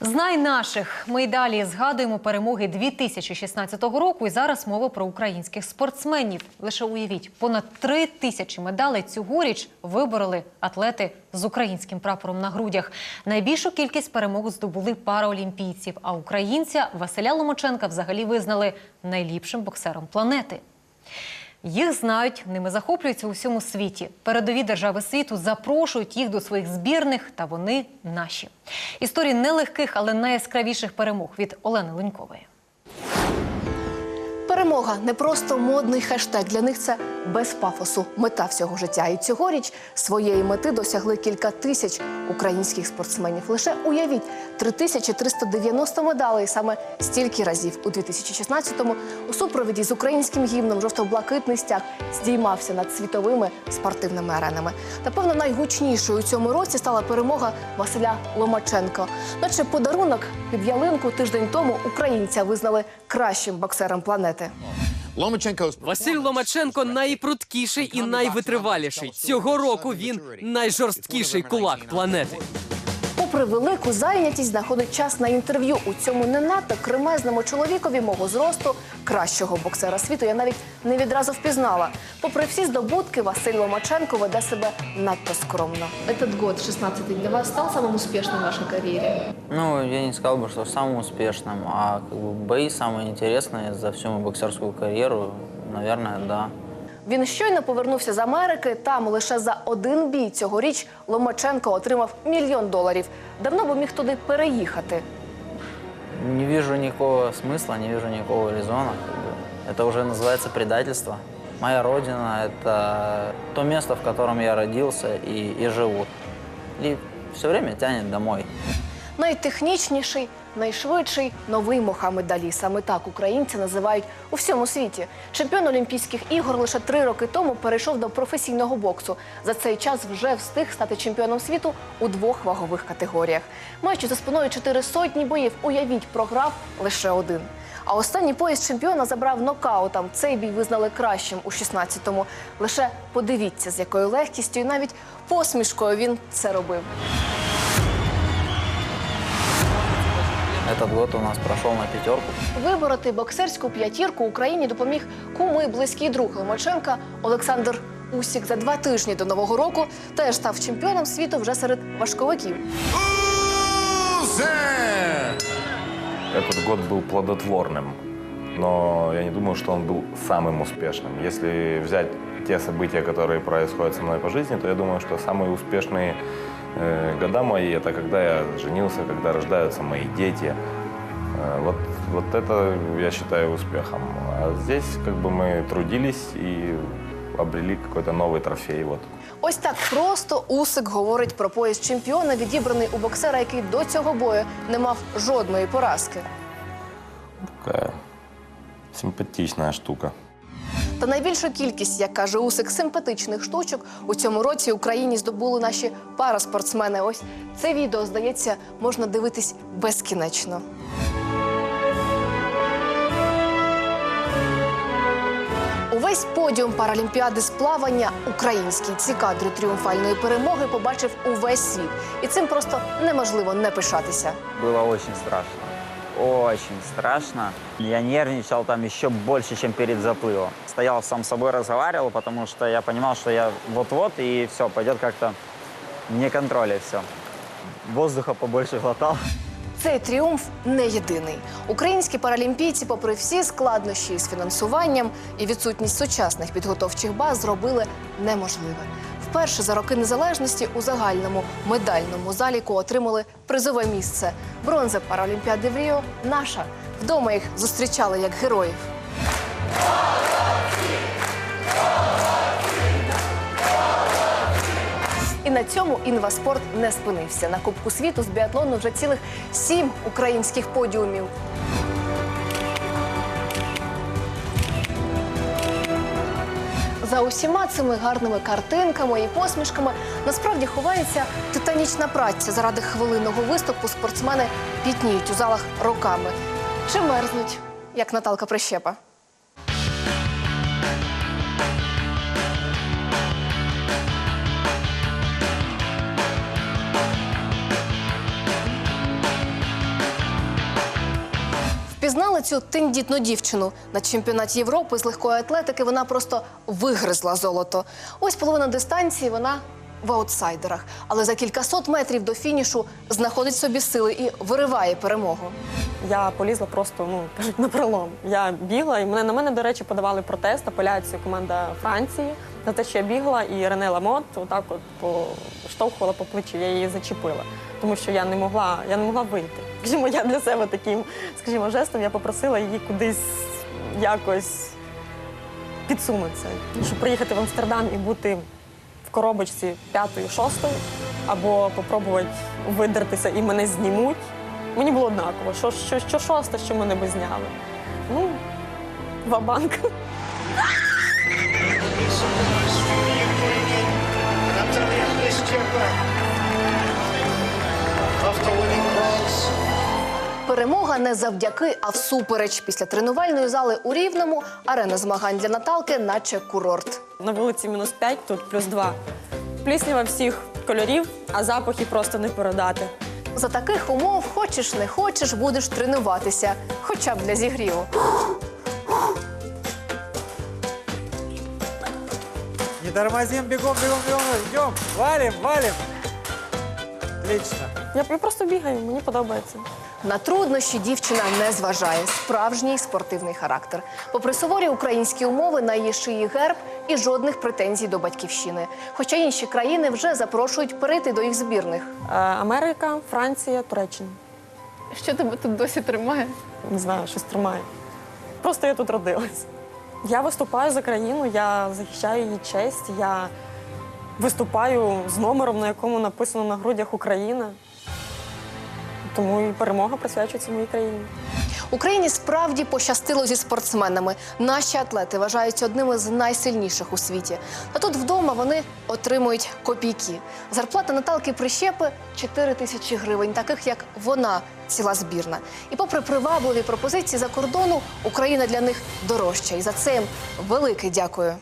Знай наших. Ми й далі згадуємо перемоги 2016 року. І зараз мова про українських спортсменів. Лише уявіть, понад три тисячі медалей цьогоріч вибороли атлети з українським прапором на грудях. Найбільшу кількість перемог здобули параолімпійців. А українця Василя Ломаченка взагалі визнали найліпшим боксером планети. Їх знають, ними захоплюються у всьому світі. Передові держави світу запрошують їх до своїх збірних, та вони наші. Історії нелегких, але найяскравіших перемог від Олени Ленькової. Перемога не просто модний хештег. Для них це без пафосу, мета всього життя. І цьогоріч своєї мети досягли кілька тисяч українських спортсменів. Лише уявіть 3390 медалей саме стільки разів у 2016-му у супровіді з українським гімном жовто-блакитний стяг здіймався над світовими спортивними аренами. Напевно, найгучнішою у цьому році стала перемога Василя Ломаченко. Наче подарунок під ялинку тиждень тому українця визнали кращим боксером планети. Lomachenko's Василь Ломаченко найпруткіший і найвитриваліший. Цього року він найжорсткіший кулак планети Попри велику зайнятість, знаходить час на інтерв'ю у цьому не надто кремезному чоловікові мого зросту, кращого боксера світу, я навіть не відразу впізнала. Попри всі здобутки, Василь Ломаченко веде себе надто скромно. Этот год, 16 для вас, став самим успішним в вашій кар'єрі? Ну, я не сказал бы, что самым успешным, а как бы бои самые интересные за всю мою боксерскую карьеру, наверное, да. Він щойно повернувся з Америки. Там лише за один бій цьогоріч Ломаченко отримав мільйон доларів. Давно би міг туди переїхати. Не вижу никакого смысла, не вижу никакого резона. как бы. Это уже называется предательство. Моя родина – это то место, в котором я родился и, и живу. И все время тянет домой. Найтехнічніший, найшвидший новий Мохамед Алі. Саме так українці називають у всьому світі. Чемпіон Олімпійських ігор лише три роки тому перейшов до професійного боксу. За цей час вже встиг стати чемпіоном світу у двох вагових категоріях. Маючи за спиною чотири сотні боїв, уявіть, програв лише один. А останній пояс чемпіона забрав нокаутом. Цей бій визнали кращим у 16-му. Лише подивіться, з якою легкістю і навіть посмішкою він це робив. Этот год у нас прошел на пятерку. Вибороти боксерську п'ятірку Україні допоміг кум і близький друг Ломаченка Олександр Усік. За два тижні до нового року теж став чемпіоном світу вже серед важковиків. Этот год был плодотворным, но я не думаю, что он был самым успешным. Если взять те события, которые происходят со мной по жизни, то я думаю, что самые успешные э, года мои это когда я женился, когда рождаются мои дети. Э, вот, вот это я считаю успехом. А здесь как бы мы трудились и обрели какой-то новый трофей. Вот. Ось так просто Усик говорить про пояс чемпіона, відібраний у боксера, який до цього бою не мав жодної поразки. Такая симпатичная штука. Та найбільшу кількість, як каже Усик, симпатичних штучок у цьому році Україні здобули наші параспортсмени. Ось це відео, здається, можна дивитись безкінечно. Увесь подіум паралімпіади з плавання український. Ці кадри тріумфальної перемоги побачив увесь світ. І цим просто неможливо не пишатися. Было очень страшно. Очень страшно. Я нервничал там еще больше, чем перед заплывом. Стоял сам с собой, разговаривал, потому что я понимал, что я вот-вот, и все, пойдет как-то не контроля все. Воздуха побольше глотал. Цей тріумф не єдиний. Українські паралімпійці, попри всі складнощі з фінансуванням і відсутність сучасних підготовчих баз, зробили неможливе. Вперше за роки незалежності у загальному медальному заліку отримали призове місце. Бронза Паралімпіади в Ріо наша. Вдома їх зустрічали як героїв. І на цьому інваспорт не спинився. На Кубку світу з біатлону вже цілих сім українських подіумів. За усіма цими гарними картинками і посмішками насправді ховається титанічна праця. Заради хвилинного виступу спортсмени пітніють у залах роками чи мерзнуть, як Наталка Прищепа. Впізнали цю тендітну дівчину на чемпіонаті Європи з легкої атлетики. Вона просто вигризла золото. Ось половина дистанції вона в аутсайдерах, але за кількасот метрів до фінішу знаходить собі сили і вириває перемогу. Я полізла просто ну на пролом. Я бігла, і мене на мене, до речі, подавали протест, апеляцію команда Франції за те, що я бігла, і Рене Ламот отак от поштовхувала по плечі. Я її зачепила, тому що я не могла, я не могла вийти. Скажімо, я для себе таким, скажімо, жестом я попросила її кудись якось підсунутися, щоб приїхати в Амстердам і бути в коробочці п'ятою, шостою, або попробувати видертися і мене знімуть. Мені було однаково, що, що, що шоста, що мене би зняли. Ну, ва-банк. Перемога не завдяки, а всупереч. Після тренувальної зали у Рівному арена змагань для Наталки, наче курорт. На вулиці мінус 5, тут плюс 2. Пліснява всіх кольорів, а запахи просто не передати. За таких умов, хочеш не хочеш, будеш тренуватися, хоча б для зігріву. Не тормозим, бегом, бегом, бегом, идем, валим, валим. Отлично. Я, я просто бігаю, мені подобається. На труднощі дівчина не зважає. Справжній спортивний характер. Попри суворі українські умови, на її шиї герб і жодних претензій до батьківщини. Хоча інші країни вже запрошують перейти до їх збірних. Е, Америка, Франція, Туреччина. Що тебе тут досі тримає? Не знаю, щось тримає. Просто я тут родилась. Я виступаю за країну, я захищаю її честь, я виступаю з номером, на якому написано на грудях Україна. Тому і перемога присвячується моїй країні. Україні справді пощастило зі спортсменами. Наші атлети вважаються одними з найсильніших у світі. А тут вдома вони отримують копійки. Зарплата Наталки Прищепи 4 тисячі гривень, таких як вона, ціла збірна. І попри привабливі пропозиції за кордону, Україна для них дорожча. І за це їм велике дякую.